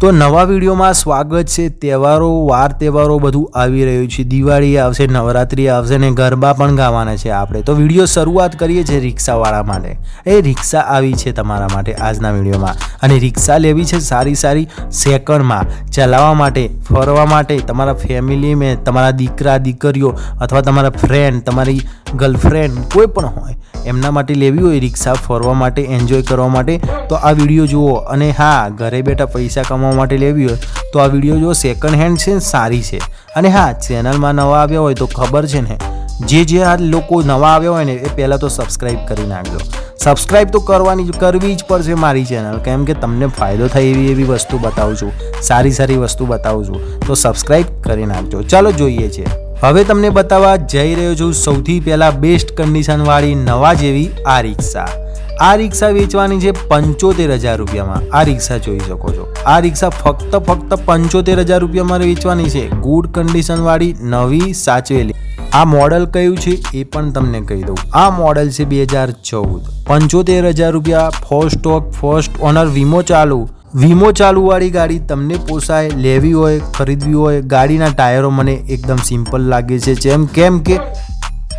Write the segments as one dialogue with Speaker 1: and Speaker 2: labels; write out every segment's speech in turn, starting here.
Speaker 1: તો નવા વિડીયોમાં સ્વાગત છે. તહેવારો, વાર તહેવારો બધું આવી રહ્યું છે. દિવાળી આવશે, નવરાત્રિ આવશે ને ગરબા પણ ગાવાના છે આપણે. તો વીડિયો શરૂઆત કરીએ છીએ રિક્ષાવાળા માટે. એ રિક્ષા આવી છે તમારા માટે આજના વિડીયોમાં. અને રિક્ષા લેવી છે સારી સારી સેકન્ડમાં. ચલાવવા માટે, ફરવા માટે, તમારા ફેમિલી મેં તમારા દીકરા, દીકરીઓ અથવા તમારા ફ્રેન્ડ તમારી ગર્લફ્રેન્ડ કોઈ પણ હોય એમના માટે લેવી હોય રિક્ષા ફરવા માટે એન્જોય કરવા માટે, તો આ વીડિયો જુઓ. અને હા, ઘરે બેઠા પૈસા કમાવા માટે લેવી હોય, તો આ વીડિયો જુઓ. સેકન્ડ હેન્ડ છે સારી છે. અને હા ચેનલમાં નવા આવ્યા હોય તો ખબર છે ને, જે જે આ લોકો નવા આવ્યા હોય ને, એ પહેલાં તો સબસ્ક્રાઈબ કરી નાખજો. સબસ્ક્રાઈબ તો કરવાની કરવી જ પડશે મારી ચેનલ કેમ કે તમને ફાયદો થાય એવી એવી વસ્તુ બતાવું છું. સારી સારી વસ્તુ બતાવું છું. તો સબસ્ક્રાઈબ કરી નાખજો. ચાલો, જોઈએ છે. હવે તમને બતાવવા જઈ રહ્યો છું સૌથી પહેલાં બેસ્ટ કન્ડિશનવાળી નવા જેવી આ રિક્ષા. આ રિક્ષા વેચવાની છે પંચોતેર હજાર રૂપિયામાં. આ રિક્ષા જોઈ શકો છો. આ રિક્ષા ફક્ત ફક્ત પંચોતેર હજાર રૂપિયામાં વેચવાની છે. ગુડ કન્ડિશનવાળી નવી સાચવેલી. આ મોડલ કયું છે એ પણ તમને કહી દઉં. આ મોડલ છે બે હજાર ચૌદ. પંચોતેર હજાર રૂપિયા ફર્સ્ટ સ્ટોક ફર્સ્ટ ઓનર વીમો ચાલુ. વીમો ચાલુવાળી ગાડી તમને પોસાય, લેવી હોય, ખરીદવી હોય, ગાડીના ટાયરો મને એકદમ સિમ્પલ લાગે છે. જેમ કેમ કે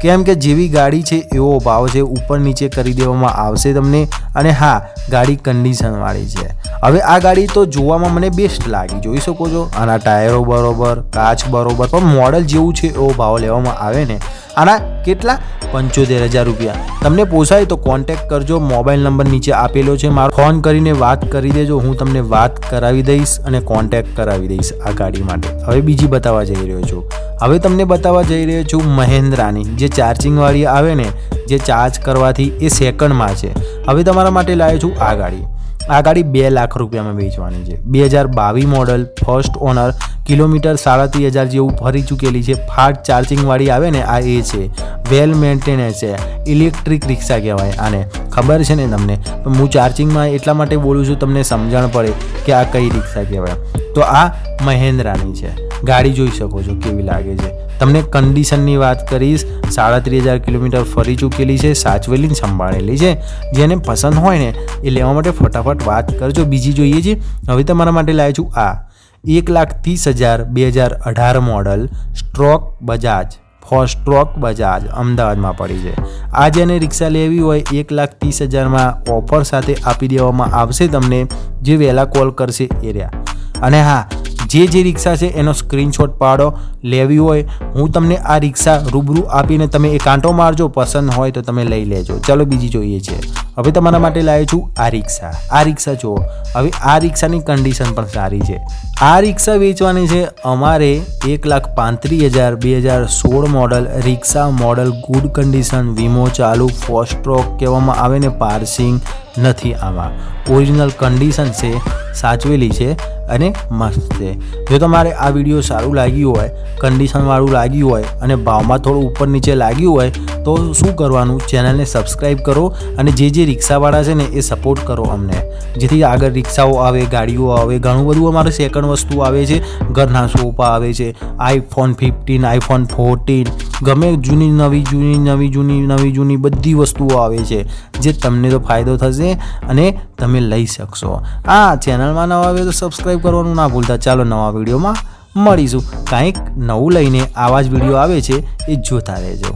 Speaker 1: કેમ કે જેવી ગાડી છે એવો ભાવ છે, ઉપર નીચે કરી દેવામાં આવશે તમને અને હા, ગાડી કન્ડિશનવાળી છે. હવે આ ગાડી તો જોવામાં મને બેસ્ટ લાગી, જોઈ શકો છો. આના ટાયરો બરોબર, કાચ બરોબર, પણ મોડલ જેવું છે એવો ભાવ લેવામાં આવે ને આના કેટલા? પંચોતેર હજાર રૂપિયા. તમને પોસાય તો કોન્ટેક્ટ કરજો. મોબાઈલ નંબર નીચે આપેલો છે. મારો ફોન કરીને વાત કરી દેજો. હું તમને વાત કરાવી દઈશ અને કોન્ટેક્ટ કરાવી દઈશ આ ગાડી માટે. હવે બીજી બતાવવા જઈ રહ્યો છું. હવે તમને બતાવવા જઈ રહ્યો છું મહેન્દ્રાની. જે ચાર્જિંગવાળી આવે ને, જે ચાર્જ કરવાથી એ સેકન્ડમાં છે. હવે તમારા માટે લાવ્યો છું આ ગાડી. આ ગાડી બે લાખ રૂપિયામાં વેચવાની છે. બે હજાર બાવીસ મોડલ ફર્સ્ટ ઓનર કિલોમીટર સાડત્રીસ હજાર જેવું ફરી ચૂકેલી છે. ફાસ્ટ ચાર્જિંગવાળી આવે ને, આ એ છે. વેલ મેન્ટેનન્સ છે. ઇલેક્ટ્રિક રિક્ષા કહેવાય આને. ખબર છે ને તમને? હું ચાર્જિંગમાં એટલા માટે બોલું છું, તમને સમજણ પડે કે આ કઈ રિક્ષા કહેવાય. તો આ મહેન્દ્રાની છે. ગાડી જોઈ શકો છો કેવી લાગે છે. તમને કન્ડિશનની વાત કરીશ, સાડત્રીસ હજાર કિલોમીટર ફરી ચૂકેલી છે સાચવેલી સંભાળેલી છે. જેને પસંદ હોય ને, એ લેવા માટે ફટાફટ વાત કરજો. બીજી જોઈએ છે, હવે તમારા માટે લાવ્યો છું આ. એક લાખ ત્રીસ હજાર બે હજાર અઢાર model stroke Bajaj four stroke Bajaj અમદાવાદમાં પડી છે. આ જેને રિક્ષા લેવી હોય, એક લાખ ત્રીસ હજારમાં ઓફર સાથે આપી દેવામાં આવશે તમને, જે વહેલા કોલ કરશે એ રહ્યા. અને હા જે જે રિક્ષા છે એનો સ્ક્રીનશોટ પાડો, લેવી હોય, હું તમને આ રિક્ષા રૂબરૂ આપીને તમે એ કાંટો મારજો, પસંદ હોય તો તમે લઈ લેજો. ચલો બીજી જોઈએ છે. હવે તમારા માટે લાવ્યો છું આ રિક્ષા. આ રિક્ષા જુઓ. હવે આ રિક્ષાની કન્ડિશન પણ સારી છે. આ રિક્ષા વેચવાની છે અમારે એક લાખ પાંત્રીસ હજાર, બે હજાર સોળ model rickshaw model good condition વીમો ચાલુ ફોસ્ટ્રોક કહેવામાં આવે ને, પાર્સિંગ નથી આમાં. ઓરિજિનલ કન્ડિશન છે, સાચવેલી છે. અને મસ્ત છે. જો તમારે આ વીડિયો સારું લાગ્યું હોય કન્ડિશનવાળું લાગ્યું હોય અને ભાવમાં થોડું ઉપર નીચે લાગ્યું હોય, તો શું કરવાનું? ચેનલને સબસ્ક્રાઈબ કરો અને જે જે રિક્ષાવાળા છે ને, એ સપોર્ટ કરો અમને. જેથી આગળ રિક્ષાઓ આવે, ગાડીઓ આવે, ઘણું બધું અમારે સેકન્ડ વસ્તુ આવે છે. ઘરના સોફા આવે છે આઈફોન ફિફ્ટીન આઈફોન ફોર્ટીન ગમે જૂની, નવી જૂની નવી જૂની નવી, જૂની બધી વસ્તુઓ આવે છે, જે તમને તો ફાયદો થશે અને તમે લઈ શકશો. આ ચેનલમાં નવા આવે તો સબસ્ક્રાઈબ કરવાનું ના ભૂલતા, ચાલો નવા વિડીયોમાં મળીશું. કાંઈક નવું લઈને આવા જ વીડિયો આવે છે એ જોતા રહેજો.